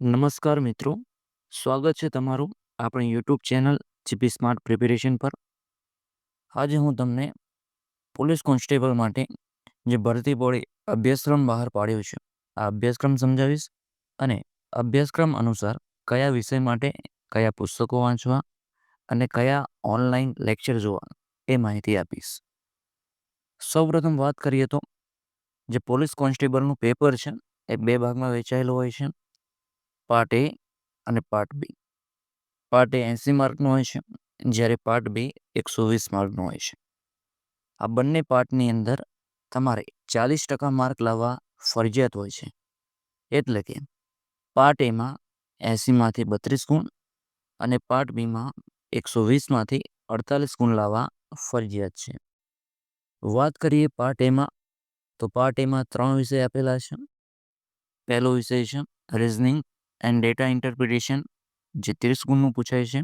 નમસ્કાર મિત્રો. સ્વાગત છે તમારું આપણી YouTube channel GP smart preparation પર. આજે હું તમને પોલીસ કોન્સ્ટેબલ માટે જે ભરતી બોર્ડે અભ્યાસક્રમ બહાર પાડ્યો છે, આ અભ્યાસક્રમ સમજાવીશ અને અભ્યાસક્રમ અનુસાર કયા વિષય માટે કયા પુસ્તકો વાંચવા અને કયા ઓનલાઈન લેક્ચર જોવા એ માહિતી આપીશ. સૌપ્રથમ વાત કરીએ તો, જે પોલીસ કોન્સ્ટેબલનું પેપર છે, એ બે ભાગમાં વહેંચાયેલું હોય છે. પાર્ટ એ અને પાર્ટ બી. પાર્ટ એ એંસી માર્કનો હોય છે, જ્યારે પાર્ટ બી એકસો વીસ માર્કનો હોય છે. આ બંને પાર્ટની અંદર તમારે ચાલીસ ટકા માર્ક લાવવા ફરજિયાત હોય છે. એટલે કે પાર્ટ એમાં એંસીમાંથી બત્રીસ ગુણ અને પાર્ટ બીમાં એકસો વીસમાંથી અડતાલીસ ગુણ લાવવા ફરજિયાત છે. વાત કરીએ પાર્ટ એમાં, તો પાર્ટ એમાં ત્રણ વિષય આપેલા છે. પહેલો વિષય છે રિઝનિંગ એન્ડ ડેટા ઇન્ટરપ્રિટેશન જે ત્રીસ ગુણનું પૂછાય છે.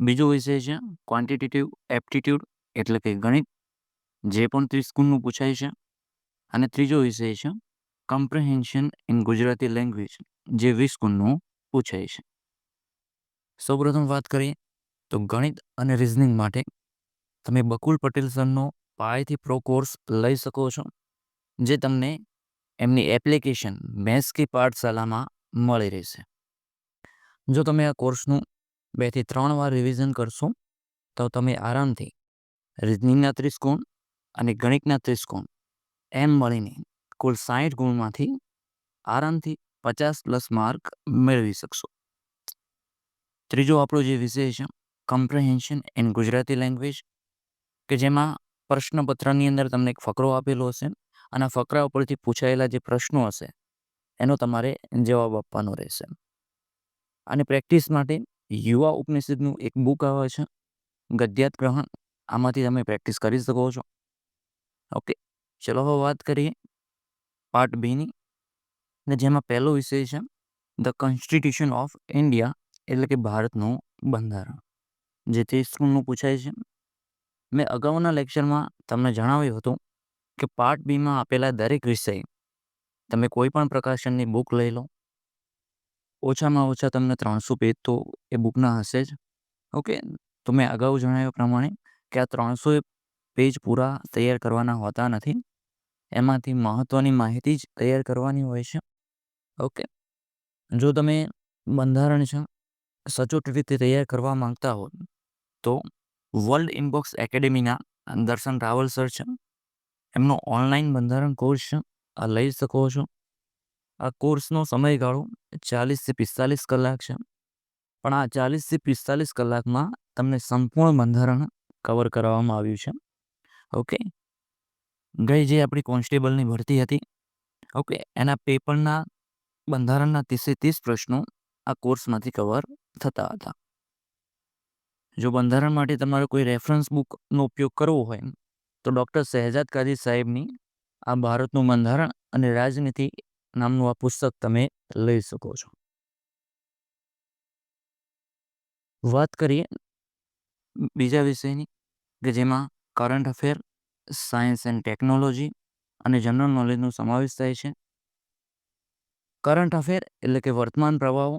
બીજો વિષય છે ક્વોન્ટિટેટિવ એપ્ટિટ્યૂડ એટલે કે ગણિત, જે પણ ત્રીસ ગુણનું પૂછાય છે. અને ત્રીજો વિષય છે કમ્પ્રિહેન્શન ઇન ગુજરાતી લેંગ્વેજ જે વીસ ગુણનું પૂછાય છે. સૌપ્રથમ વાત કરીએ તો ગણિત અને રિઝનિંગ માટે તમે બકુલ પટેલ સરનો પાયથી પ્રો કોર્સ લઈ શકો છો, જે તમને એમની એપ્લિકેશન મેથ્સ કી પાઠશાલામાં મળી રહેશે. જો તમે આ કોર્સનું બેથી ત્રણ વાર રિવિઝન કરશો, તો તમે આરામથી રિઝનિંગના ત્રીસ ગુણ અને ગણિતના ત્રીસ ગુણ એમ મળીને કુલ સાહીઠ ગુણમાંથી આરામથી પચાસ પ્લસ માર્ક મેળવી શકશો. ત્રીજો આપણો જે વિષય છે કમ્પ્રેહેન્શન ઇન ગુજરાતી લેંગ્વેજ કે જેમાં પ્રશ્નપત્રની અંદર તમને એક ફકરો આપેલો હશે અને ફકરા ઉપરથી પૂછાયેલા જે પ્રશ્નો હશે એનો તમારે જવાબ આપવાનો રહેશે. અને પ્રેક્ટિસ માટે યુવા ઉપનિષદનું એક બુક આવે છે, ગદ્યાત ગ્રહણ. આમાંથી તમે પ્રેક્ટિસ કરી શકો છો. ઓકે, ચલો હવે વાત કરીએ પાર્ટ બીની. ને જેમાં પહેલો વિષય છે, ધ કોન્સ્ટિટ્યુશન ઓફ ઇન્ડિયા, એટલે કે ભારતનું બંધારણ. જે સ્કૂલનું પૂછાય છે. મેં અગાઉના લેક્ચરમાં તમને જણાવ્યું હતું કે પાર્ટ બીમાં આપેલા દરેક વિષય તમે કોઈ પણ પ્રકાશનની બુક લઈ લો. ઓછામાં ઓછા તમને ત્રણસો પેજ તો એ બુકના હશે જ. ઓકે? તો મેં અગાઉ જણાવ્યા પ્રમાણે કે આ ત્રણસો પેજ પૂરા તૈયાર કરવાના હોતા નથી. એમાંથી મહત્ત્વની માહિતી જ તૈયાર કરવાની હોય છે. ઓકે? જો તમે બંધારણ છે, સચોટ રીતે તૈયાર કરવા માંગતા હો, તો વર્લ્ડ ઇનબોક્સ એકેડેમીના દર્શન રાવલ સર છે. એમનો ઓનલાઈન બંધારણ કોર્સ છે. આ લઈ શકો છો. આ કોર્સનો સમયગાળો ચાલીસથી પિસ્તાલીસ કલાક છે. પણ આ ચાલીસથી પિસ્તાલીસ કલાકમાં તમને સંપૂર્ણ બંધારણ કવર કરવામાં આવ્યું છે. ઓકે? ગઈ જે આપણી કોન્સ્ટેબલની ભરતી હતી, ઓકે, એના પેપરના બંધારણના ત્રીસે ત્રીસ પ્રશ્નો આ કોર્સમાંથી કવર થતા હતા. જો બંધારણ માટે તમારે કોઈ રેફરન્સ બુકનો ઉપયોગ કરવો હોય, તો ડૉક્ટર શહેજાદ કાદી સાહેબની આ ભારતનું બંધારણ અને રાજનીતિ નામનું આ પુસ્તક તમે લઈ શકો છો. વાત કરીએ બીજા વિષયની કે જેમાં current affair science and technology અને જનરલ નોલેજનો સમાવેશ થાય છે. કરંટ અફેર એટલે કે વર્તમાન પ્રવાહો.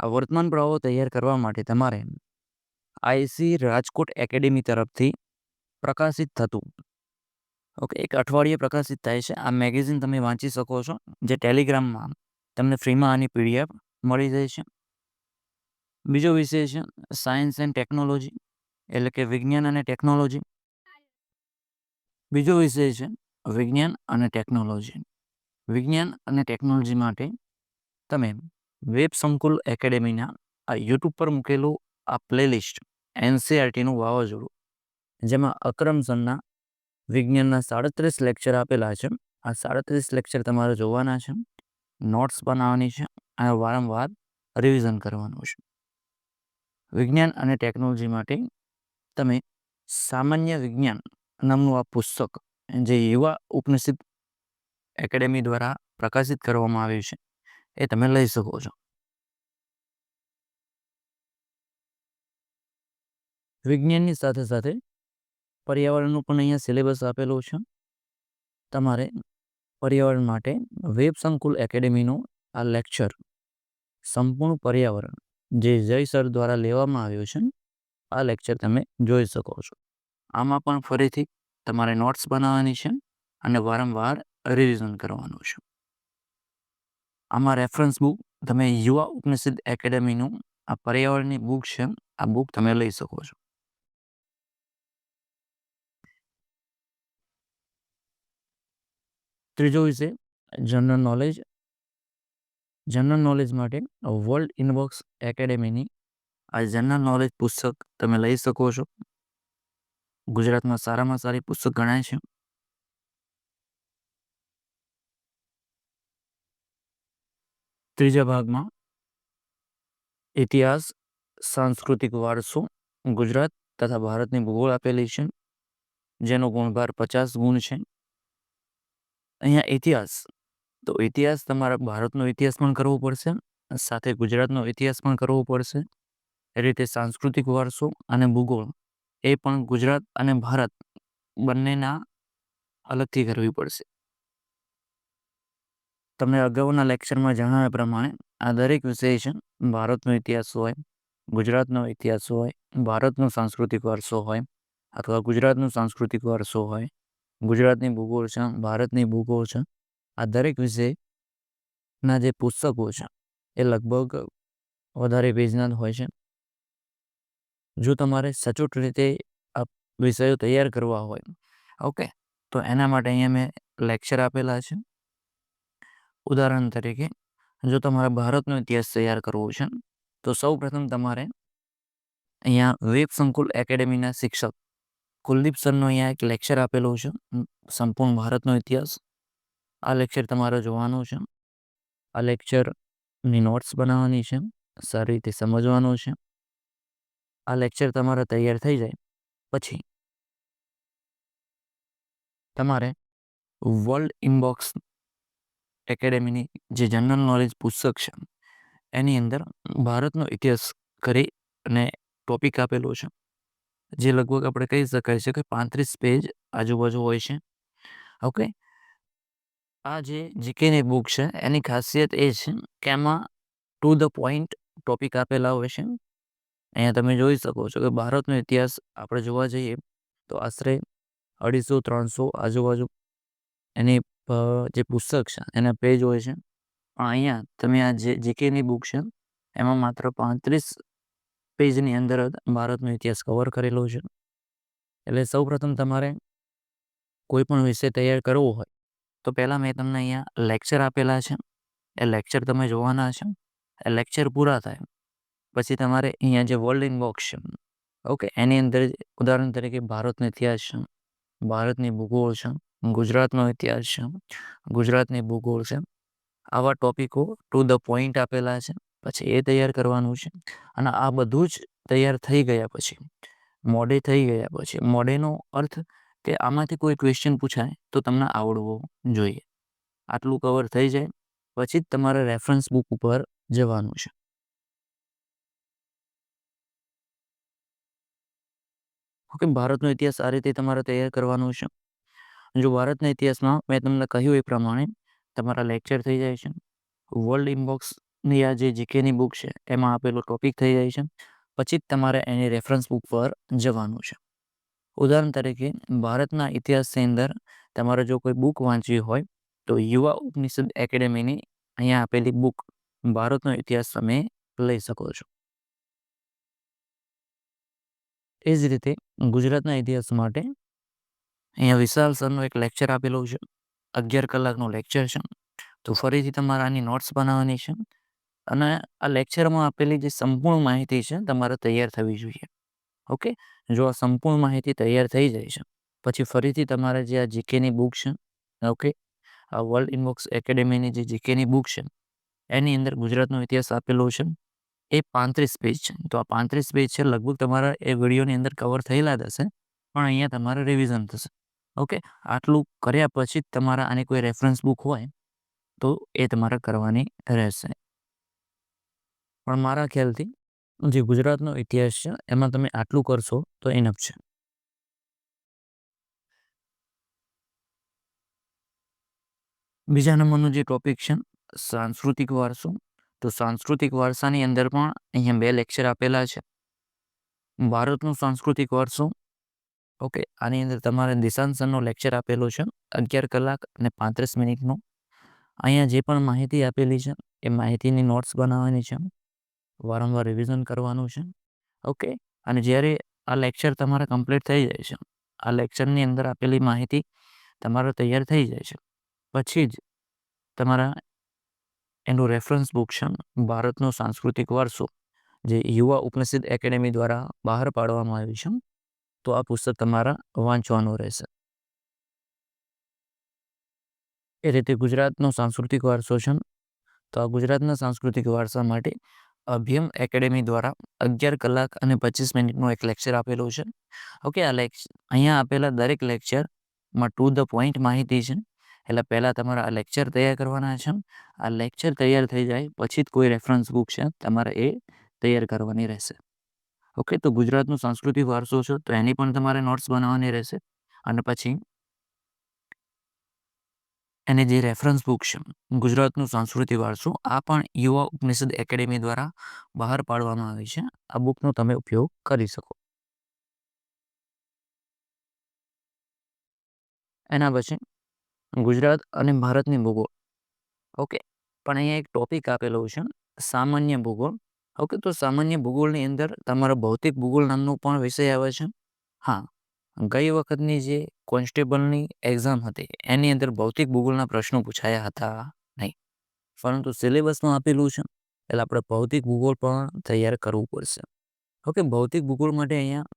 આ વર્તમાન પ્રવાહો તૈયાર કરવા માટે તમારે આઈસી રાજકોટ એકેડેમી તરફથી પ્રકાશિત થતું ઓકે, એક અઠવાડિયે પ્રકાશિત થાય છે. આ મેગેઝિન તમે વાંચી શકો છો, જે ટેલિગ્રામમાં તમને ફ્રીમાં આની પીડીએફ મળી જાય છે. બીજો વિષય છે, સાયન્સ એન્ડ ટેકનોલોજી, એટલે કે વિજ્ઞાન અને ટેકનોલોજી. બીજો વિષય છે, વિજ્ઞાન અને ટેકનોલોજી. વિજ્ઞાન અને ટેકનોલોજી માટે તમે વેબ સંકુલ એકેડેમીના આ યુટ્યુબ પર મૂકેલું આ પ્લેલિસ્ટ એનસીઆરટીનું વાવાઝોડું, જેમાં અક્રમ સરના વિજ્ઞાનના સાડત્રીસ લેક્ચર આપેલા છે. આ સાડત્રીસ લેક્ચર તમારે જોવાના છે. નોટ્સ બનાવવાની છે અને વારંવાર રિવિઝન કરવાનું છે. વિજ્ઞાન અને ટેકનોલોજી માટે તમે સામાન્ય વિજ્ઞાન નામનું આ પુસ્તક જે યુવા ઉપનિષદ એકેડેમી દ્વારા પ્રકાશિત કરવામાં આવ્યું છે, એ તમે લઈ શકો છો. વિજ્ઞાનની સાથે સાથે પર્યાવરણનું પણ અહીંયા સિલેબસ આપેલું છે. તમારે પર્યાવરણ માટે વેબ સંકુલ એકેડેમીનો આ લેક્ચર સંપૂર્ણ પર્યાવરણ, જે જય સર દ્વારા લેવામાં આવ્યું છે, આ લેક્ચર તમે જોઈ શકો છો. આમાં પણ ફરીથી તમારે નોટ્સ બનાવવાની છે અને વારંવાર રિવિઝન કરવાનું છે. આમાં રેફરન્સ બુક તમે યુવા ઉપનિષદ એકેડેમીનું આ પર્યાવરણની બુક છે, આ બુક તમે લઈ શકો છો. ત્રીજો વિષય જનરલ નોલેજ જનરલ નોલેજ માટે વર્લ્ડ ઇનબોક્સ એકેડેમીની આ જનરલ નોલેજ પુસ્તક તમે લઈ શકો છો. ગુજરાતમાં સારામાં સારી પુસ્તક ગણાય છે. ત્રીજા ભાગમાં ઇતિહાસ, સાંસ્કૃતિક વારસો, ગુજરાત તથા ભારતની ભૂગોળ આપેલી છે, જેનો ગુણભાર પચાસ ગુણ છે. અહીંયા ઇતિહાસ. તો ઇતિહાસ તમારા ભારતનો ઇતિહાસ પણ કરવો પડશે, સાથે ગુજરાતનો ઇતિહાસ પણ કરવો પડશે. એ રીતે સાંસ્કૃતિક વારસો અને ભૂગોળ એ પણ ગુજરાત અને ભારત બંનેના અલગથી કરવી પડશે. તમને અગાઉના લેક્ચરમાં જણાવ્યા પ્રમાણે આ દરેક છે, ભારતનો ઇતિહાસ હોય, ગુજરાતનો ઇતિહાસ હોય, ભારતનો સાંસ્કૃતિક વારસો હોય, અથવા ગુજરાતનો સાંસ્કૃતિક વારસો હોય ગુજરાતની ભૂગોળ છે, ભારતની ભૂગોળ છે, આ દરેક વિષયના જે પુસ્તકો છે, એ લગભગ વધારે પેજના હોય છે. જો તમારે સચોટ રીતે આ વિષયો તૈયાર કરવા હોય, ઓકે, તો એના માટે અહીંયા મેં લેક્ચર આપેલા છે. ઉદાહરણ તરીકે, જો તમારે ભારતનો ઇતિહાસ તૈયાર કરવો છે, તો સૌ પ્રથમ તમારે અહીંયા વેબ સંકુલ એકેડેમીના શિક્ષક કુલદીપ સરનો અહીંયા એક લેક્ચર આપેલો છે. સંપૂર્ણ ભારતનો ઇતિહાસ. આ લેક્ચર તમારે જોવાનો છે. આ લેક્ચરની નોટ્સ બનાવવાની છે. સારી રીતે સમજવાનું છે. આ લેક્ચર તમારે તૈયાર થઈ જાય પછી તમારે વર્લ્ડ ઇનબોક્સ એકેડેમીની જે જનરલ નોલેજ પુસ્તક છે, એની અંદર ભારતનો ઇતિહાસ કરી અને ટોપિક આપેલો છે. જે લગભગ આપણે કહી શકાય છે કે પાંત્રીસ પેજ આજુબાજુ હોય છે. ઓકે? આ જે જીકેની બુક છે, એની ખાસિયત એ છે કે એમાં ટુ ધ પોઈન્ટ ટોપિક આપેલા હોય છે. અહીંયા તમે જોઈ શકો છો કે ભારતનો ઇતિહાસ આપણે જોવા જઈએ તો આશરે અઢીસો ત્રણસો આજુબાજુ એની જે પુસ્તક છે એના પેજ હોય છે. પણ અહીંયા તમે આ જે જીકેની બુક છે, એમાં માત્ર પાંત્રીસ પેજની અંદર ભારતનો ઇતિહાસ કવર કરેલો છે. એટલે સૌ પ્રથમ તમારે કોઈ પણ વિષય તૈયાર કરવો હોય, તો પહેલાં મેં તમને અહીંયા લેક્ચર આપેલા છે. એ લેક્ચર તમે જોવાના છે. એ લેક્ચર પૂરા થાય. પછી તમારે અહીંયા જે વર્લ્ડ ઇનબોક્સ છે ઓકે એની અંદર ઉદાહરણ તરીકે ભારતનો ઇતિહાસ છે, ભારતની ભૂગોળ છે, ગુજરાતનો ઇતિહાસ છે, ગુજરાતની ભૂગોળ છે. આવા ટોપિકો ટુ ધ પોઈન્ટ આપેલા છે. પછી એ તૈયાર કરવાનું છે. અને આ બધું જ તૈયાર થઈ ગયા પછી, મોડે થઈ ગયા પછી, મોડેનો અર્થ કે આમાંથી કોઈ ક્વેશ્ચન પૂછાય તો તમને આવડવો જોઈએ. આટલું કવર થઈ જાય, પછી જ તમારે રેફરન્સ બુક ઉપર જવાનું છે. ઓકે, ભારતનો ઇતિહાસ આ રીતે તમારે તૈયાર કરવાનો છે. જો ભારતના ઇતિહાસમાં મેં તમને કહ્યું એ પ્રમાણે, તમારા લેક્ચર થઈ જાય છે. વર્લ્ડ ઇનબોક્સની આ જે જીકેની બુક છે, એમાં આપેલો ટોપિક થઈ જાય છે. પછી જ તમારે એની રેફરન્સ બુક પર જવાનું છે. ઉદાહરણ તરીકે, ભારતના ઇતિહાસની અંદર તમારે જો કોઈ બુક વાંચવી હોય, તો યુવા ઉપનિષદ એકેડેમીની અહીંયા આપેલી બુક ભારતનો ઇતિહાસ તમે લઈ શકો છો. એ જ રીતે ગુજરાતના ઇતિહાસ માટે અહીંયા વિશાલ સરનો એક લેક્ચર આપેલું છે. અગિયાર કલાકનું લેક્ચર છે. તો ફરીથી તમારે આની નોટ્સ બનાવવાની છે. અને આ લેક્ચરમાં આપેલી જે સંપૂર્ણ માહિતી છે, તમારે તૈયાર થવી જોઈએ. ઓકે? જો આ સંપૂર્ણ માહિતી તૈયાર થઈ જાય છે, પછી ફરીથી તમારે જે આ જીકેની બુક છે, ઓકે? આ વર્લ્ડ ઇનબોક્સ એકેડેમીની જે જીકેની બુક છે, એની અંદર ગુજરાતનો ઇતિહાસ આપેલો છે, એ પાંત્રીસ પેજ છે. તો આ પાંત્રીસ પેજ છે, લગભગ તમારા એ વિડીયોની અંદર કવર થયેલા જ પણ અહીંયા તમારે રિવિઝન થશે. ઓકે? આટલું કર્યા પછી તમારા આની કોઈ રેફરન્સ બુક હોય, તો એ તમારે કરવાની રહેશે. પણ મારા ખ્યાલથી જે ગુજરાતનો ઇતિહાસ છે, એમાં તમે આટલું કરશો તો એનફ છે. બીજા નંબરનું જે ટોપિક છે, સાંસ્કૃતિક વારસો. તો સાંસ્કૃતિક વારસાની અંદર પણ અહીંયા બે લેક્ચર આપેલા છે. ભારતનું સાંસ્કૃતિક વારસો. ઓકે આની અંદર તમારે દિશાંત લેક્ચર આપેલો છે, અગિયાર કલાક અને પાંત્રીસ મિનિટનો. અહીંયા જે પણ માહિતી આપેલી છે, એ માહિતીની નોટ્સ બનાવવાની છે. વારંવાર રિવિઝન કરવાનું છે. ઓકે અને જ્યારે આ લેક્ચર તમારા કમ્પ્લીટ થઈ જાય છે, આ લેક્ચરની અંદર આપેલી માહિતી તમારે તૈયાર થઈ જાય છે. પછી જ તમારા એનું રેફરન્સ બુક છે, ભારતનો સાંસ્કૃતિક વારસો, જે યુવા ઉપનિષદ એકેડેમી દ્વારા બહાર પાડવામાં આવ્યું છે, તો આ પુસ્તક તમારા વાંચવાનું રહેશે. એ રીતે ગુજરાતનો સાંસ્કૃતિક વારસો છે, તો આ ગુજરાતના સાંસ્કૃતિક વારસા માટે અભિયમ એકેડેમી દ્વારા અગિયાર કલાક અને પચીસ મિનિટનો એક લેક્ચર આપેલું છે. ઓકે, આ લેક્ચર અહીંયા આપેલા દરેક લેક્ચરમાં ટુ ધ પોઈન્ટ માહિતી છે. એટલે પહેલાં તમારે આ લેક્ચર તૈયાર કરવાના છે. આ લેક્ચર તૈયાર થઈ જાય પછી જ કોઈ રેફરન્સ બુક છે, તમારે એ તૈયાર કરવાની રહેશે. ઓકે, તો ગુજરાતનો સાંસ્કૃતિક વારસો છે, તો એની પણ તમારે નોટ્સ બનાવવાની રહેશે. અને પછી એને જે રેફરન્સ બુક છે, ગુજરાતનું સાંસ્કૃતિક વારસો, આ પણ યુવા ઉપનિષદ એકેડેમી દ્વારા બહાર પાડવામાં આવી છે. આ બુકનો તમે ઉપયોગ કરી શકો. એના પછી, ગુજરાત અને ભારતની ભૂગોળ. ઓકે, પણ અહીંયા એક ટોપિક આપેલો છે, સામાન્ય ભૂગોળ. ઓકે, તો સામાન્ય ભૂગોળની અંદર તમારો ભૌતિક ભૂગોળ નામનો પણ વિષય આવે છે. હા ગઈ વખતની જે કોન્સ્ટેબલની એક્ઝામ હતી, એની અંદર ભૌતિક ભૂગોળના પ્રશ્નો પૂછાયા હતા નહીં. પરંતુ સિલેબસમાં આપેલું છે એટલે આપણે ભૌતિક ભૂગોળ પણ તૈયાર કરવું પડશે. ઓકે, ભૌતિક ભૂગોળ માટે અહીંયા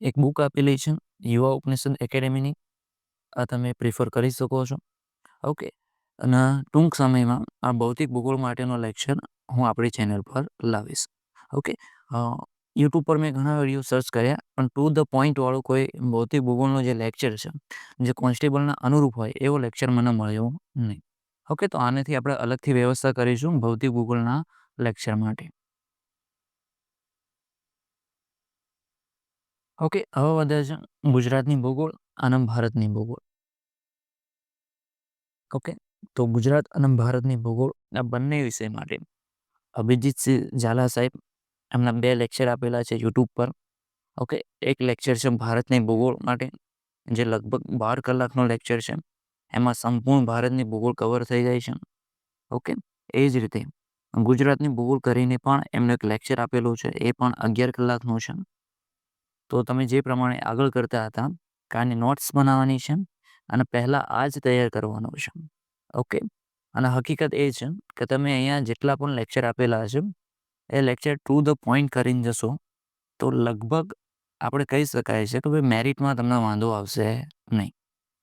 એક બુક આપેલી છે, યુવા ઉપનિષદ એકેડેમીની. આ તમે પ્રિફર કરી શકો છો. ઓકે, અને ટૂંક સમયમાં આ ભૌતિક ભૂગોળ માટેનો લેક્ચર હું આપણી ચેનલ પર લાવીશ. ઓકે યુટ્યુબ પર મેં ઘણા વીડિયો સર્ચ કર્યા, પણ ટુ ધ પોઈન્ટવાળું કોઈ ભૌતિક ભૂગોળનો જે લેક્ચર છે, જે કોન્સ્ટેબલના અનુરૂપ હોય, એવો લેક્ચર મને મળ્યો નહીં. ઓકે તો આનાથી આપણે અલગથી વ્યવસ્થા કરીશું ભૌતિક ભૂગોળના લેક્ચર માટે. ઓકે હવે વધે છે ગુજરાતની ભૂગોળ અને ભારતની ભૂગોળ. ઓકે તો ગુજરાત અને ભારતની ભૂગોળ આ બંને વિષય માટે. અભિજીત સિંહ ઝાલા સાહેબ એમના બે લેક્ચર આપેલા છે યુટ્યુબ પર. ઓકે એક લેક્ચર છે ભારતની ભૂગોળ માટે, જે લગભગ બાર કલાકનો લેક્ચર છે. એમાં સંપૂર્ણ ભારતની ભૂગોળ કવર થઈ જાય છે. ઓકે એ જ રીતે ગુજરાતની ભૂગોળ કરીને પણ એમનો એક લેક્ચર આપેલો છે, એ પણ અગિયાર કલાકનો છે. તો તમે જે પ્રમાણે આગળ કરતા હતા કે નોટ્સ બનાવવાની છે અને પહેલાં આ જ તૈયાર કરવાનો છે. ઓકે અને હકીકત એ છે કે તમે અહીંયા જેટલા પણ લેક્ચર આપેલા છે એ લેક્ચર ટુ ધ પોઈન્ટ કરીને જશો, તો લગભગ આપણે કહી શકાય છે કે ભાઈ મેરિટમાં તમને વાંધો આવશે નહીં.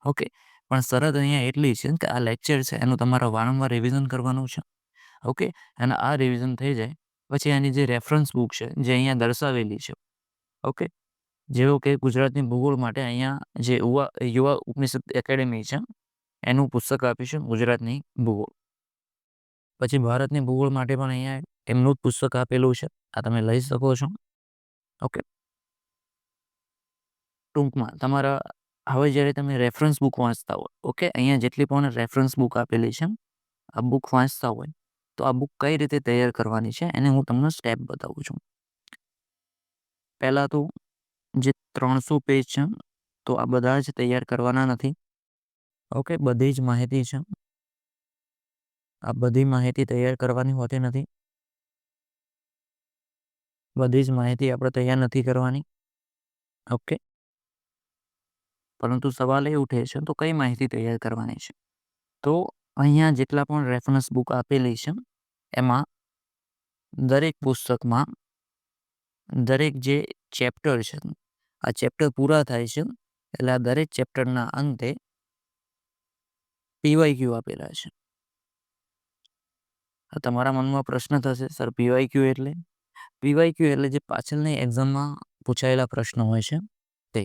ઓકે પણ શરત અહીંયા એટલી છે કે આ લેક્ચર છે, એનું તમારે વારંવાર રિવિઝન કરવાનું છે. ઓકે અને આ રિવિઝન થઈ જાય, પછી એની જે રેફરન્સ બુક છે, જે અહીંયા દર્શાવેલી છે. ઓકે જેવો કે ગુજરાતની ભૂગોળ માટે અહીંયા જે યુવા યુવા ઉપનિષદ એકેડેમી છે, એનું પુસ્તક આપીશું ગુજરાતની ભૂગોળ. પછી ભારતની ભૂગોળ માટે પણ અહીંયા એમનું જ પુસ્તક આપેલું છે. આ તમે લઈ શકો છો. ઓકે ટૂંકમાં તમારા, હવે જ્યારે તમે રેફરન્સ બુક વાંચતા હોય ઓકે અહીંયા જેટલી પણ રેફરન્સ બુક આપેલી છે, આ બુક વાંચતા હોય, તો આ બુક કઈ રીતે તૈયાર કરવાની છે, એને હું તમને સ્ટેપ બતાવું છું. પહેલાં તો જે ત્રણસો પેજ છે, તો આ બધા જ તૈયાર કરવાના નથી. ઓકે બધી જ માહિતી છે. આ બધી માહિતી તૈયાર કરવાની હોતી નથી. બધી જ માહિતી આપણે તૈયાર નથી કરવાની. ઓકે. પરંતુ સવાલ એ ઉઠે છે, તો કઈ માહિતી તૈયાર કરવાની છે? તો અહીંયા જેટલા પણ રેફરન્સ બુક આપેલી છે, એમાં દરેક પુસ્તકમાં દરેક જે ચેપ્ટર છે, આ ચેપ્ટર પૂરા થાય છે, એટલે આ દરેક ચેપ્ટરના અંતે પીવાય ક્યુ આપેલા છે. તમારા મનમાં પ્રશ્ન થશે, સર પીવાય ક્યુ એટલે? પીવાય ક્યુ એટલે જે પાછળની એક્ઝામમાં પૂછાયેલા પ્રશ્નો હોય છે તે.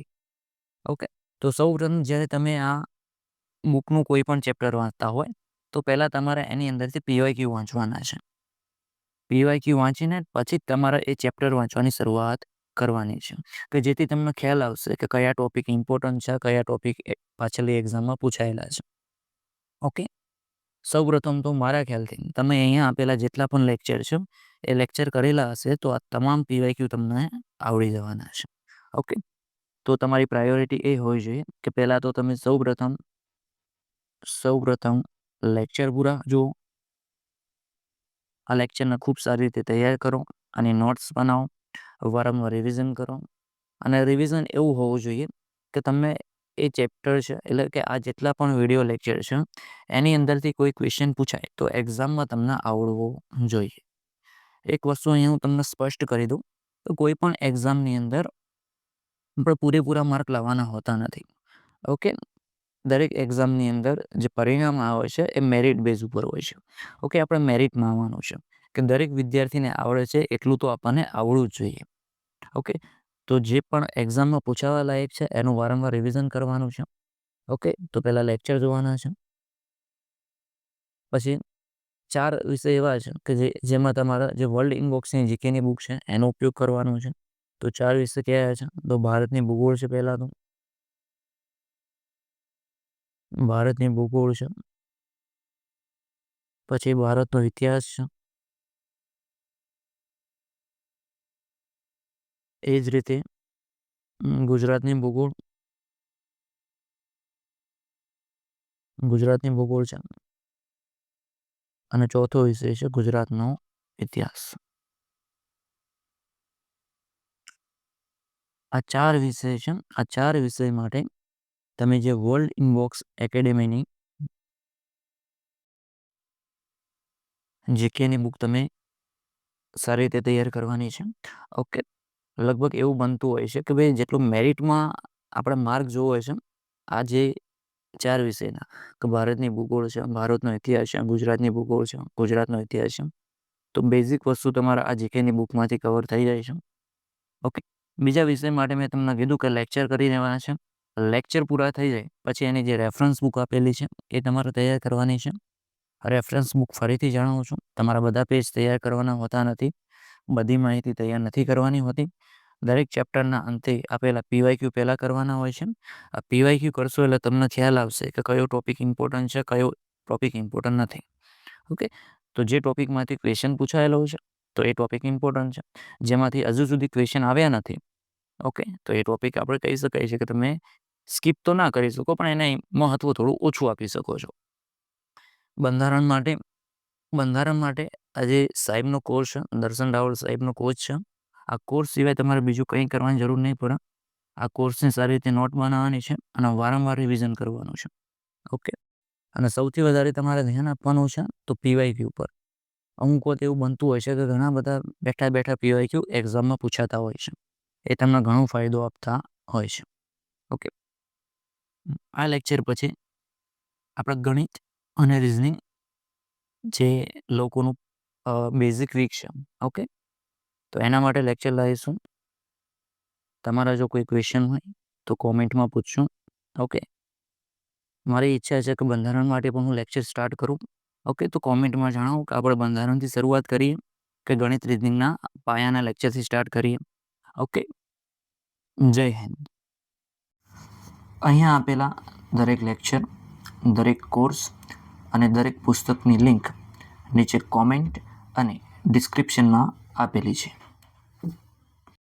ઓકે, તો સૌ પ્રથમ જ્યારે તમે આ બુકનું કોઈ પણ ચેપ્ટર વાંચતા હોય, તો પહેલાં તમારે એની અંદરથી પીવાય ક્યુ વાંચવાના છે? પીવાય ક્યુ વાંચીને પછી જ તમારે એ ચેપ્ટર વાંચવાની શરૂઆત કરવાની છે. કે જેથી તમને ખ્યાલ આવશે કે કયા ટોપિક ઇમ્પોર્ટન્ટ છે, કયા ટોપિક પાછળની એક્ઝામમાં પૂછાયેલા છે. ઓકે સૌપ્રથમ તો મારા ખ્યાલથી તમે અહીંયા આપેલા જેટલા પણ લેક્ચર છે, એ લેક્ચર કરેલા હશે, તો આ તમામ પીવાયક્યુ તમને આવડી જવાના છે ઓકે તો તમારી પ્રાયોરિટી એ હોવી જોઈએ કે પહેલાં તો તમે સૌપ્રથમ સૌપ્રથમ લેક્ચર પૂરા જુઓ. આ લેક્ચરને ખૂબ સારી રીતે તૈયાર કરો અને નોટ્સ બનાવો. વારંવાર રિવિઝન કરો. અને રિવિઝન એવું હોવું જોઈએ કે તમે એ ચેપ્ટર છે, એટલે કે આ જેટલા પણ વીડિયો લેક્ચર છે, એની અંદરથી કોઈ ક્વેશ્ચન પૂછાય તો એક્ઝામમાં તમને આવડવો જોઈએ. એક વસ્તુ અહીંયા હું તમને સ્પષ્ટ કરી દઉં, તો કોઈ પણ એક્ઝામની અંદર આપણે પૂરેપૂરા માર્ક લાવવાના હોતા નથી. ઓકે? દરેક એક્ઝામની અંદર જે પરિણામ આવે છે એ મેરિટ બેઝ ઉપર હોય છે. ઓકે? આપણે મેરિટમાં આવવાનું છે કે દરેક વિદ્યાર્થીને આવડે છે એટલું તો આપણને આવડવું જ જોઈએ. ઓકે? તો જે પણ એક્ઝામમાં પૂછાવા લાયક છે, એનું વારંવાર રિવિઝન કરવાનું છે. ઓકે, તો પહેલાં લેક્ચર જોવાના છે. પછી ચાર વિષય એવા છે કે જે, જેમાં તમારા જે વર્લ્ડ ઇનબોક્સની જીકેની બુક છે, એનો ઉપયોગ કરવાનો છે. તો ચાર વિષય કયા છે? તો ભારતની ભૂગોળ છે પહેલાં તો. ભારતની ભૂગોળ છે. પછી ભારતનો ઇતિહાસ છે. એ જ રીતે ગુજરાતની ભૂગોળ ગુજરાતની ભૂગોળ છે. અને ચોથો વિષય છે ગુજરાતનો ઇતિહાસ. આ ચાર વિષય છે, આ ચાર વિષય માટે તમે જે વર્લ્ડ ઇનબોક્સ એકેડેમીની જીકેની બુક તમે સારી રીતે તૈયાર કરવાની છે. ઓકે લગભગ એવું બનતું હોય છે કે ભાઈ જેટલું મેરિટમાં આપણે માર્ક જોવો હોય છે, આ જે ચાર વિષયના કે ભારતની ભૂગોળ છે, ભારતનો ઇતિહાસ છે, ગુજરાતની ભૂગોળ છે, ગુજરાતનો ઇતિહાસ છે, તો બેઝિક વસ્તુ તમારા આ જીકેની બુકમાંથી કવર થઈ જાય છે. ઓકે બીજા વિષય માટે મેં તમને કીધું કે લેક્ચર કરી દેવાના છે. લેક્ચર પૂરા થઈ જાય, પછી એની જે રેફરન્સ બુક આપેલી છે, એ તમારે તૈયાર કરવાની છે. રેફરન્સ બુક ફરીથી જણાવું છું. તમારા બધા પેજ તૈયાર કરવાના હોતા નથી. બધી માહિતી તૈયાર નથી કરવાની હોતી. દરેક ચેપ્ટરના અંતે આપેલા પીવાયક્યુ પહેલાં કરવાના હોય છે. આ પીવાયક્યુ કરશો એટલે તમને ખ્યાલ આવશે કે કયો ટોપિક ઇમ્પોર્ટન્ટ છે, કયો ટોપિક ઇમ્પોર્ટન્ટ નથી. ઓકે તો જે ટોપિકમાંથી ક્વેશ્ચન પૂછાયેલો છે, તો એ ટોપિક ઇમ્પોર્ટન્ટ છે. જેમાંથી હજુ સુધી ક્વેશ્ચન આવ્યા નથી. ઓકે તો એ ટોપિક આપણે કહી શકાય છે કે તમે સ્કીપ તો ના કરી શકો, પણ એને મહત્વ થોડું ઓછું આપી શકો છો. બંધારણ માટે બંધારણ માટે આજે સાહેબનો કોર્સ છે, દર્શન રાવલ સાહેબનો કોર્સ છે. આ કોર્સ સિવાય તમારે બીજું કંઈ કરવાની જરૂર નહીં પડે. આ કોર્સને સારી રીતે નોટ બનાવવાની છે અને વારંવાર રિવિઝન કરવાનું છે. ઓકે અને સૌથી વધારે તમારે ધ્યાન આપવાનું છે તો પીવાયક્યુ પર. અમુક વખત એવું બનતું હોય છે કે ઘણા બધા બેઠા બેઠા પીવાયક્યુ એક્ઝામમાં પૂછાતા હોય છે. એ તમને ઘણો ફાયદો આપતા હોય છે. ઓકે આ લેક્ચર પછી આપણે ગણિત અને રિઝનિંગ જે લોકોનું બેઝિક વીક છે. ઓકે તો એના માટે લેક્ચર લાવીશું તમારા જો કોઈ ક્વેશ્ચન હોય, તો કોમેન્ટમાં પૂછશું ઓકે મારી ઈચ્છા છે કે બંધારણ માટે પણ હું લેક્ચર સ્ટાર્ટ કરું. ઓકે તો કોમેન્ટમાં જણાવો કે આપણે બંધારણથી શરૂઆત કરીએ કે ગણિત રીઝનિંગના પાયાના લેક્ચરથી સ્ટાર્ટ કરીએ. ઓકે જય હિન્દ. અહીંયા આપેલા દરેક લેક્ચર દરેક કોર્સ અને દરેક પુસ્તકની લિંક નીચે કોમેન્ટ અને ડિસ્ક્રિપ્શનમાં આપેલી છે.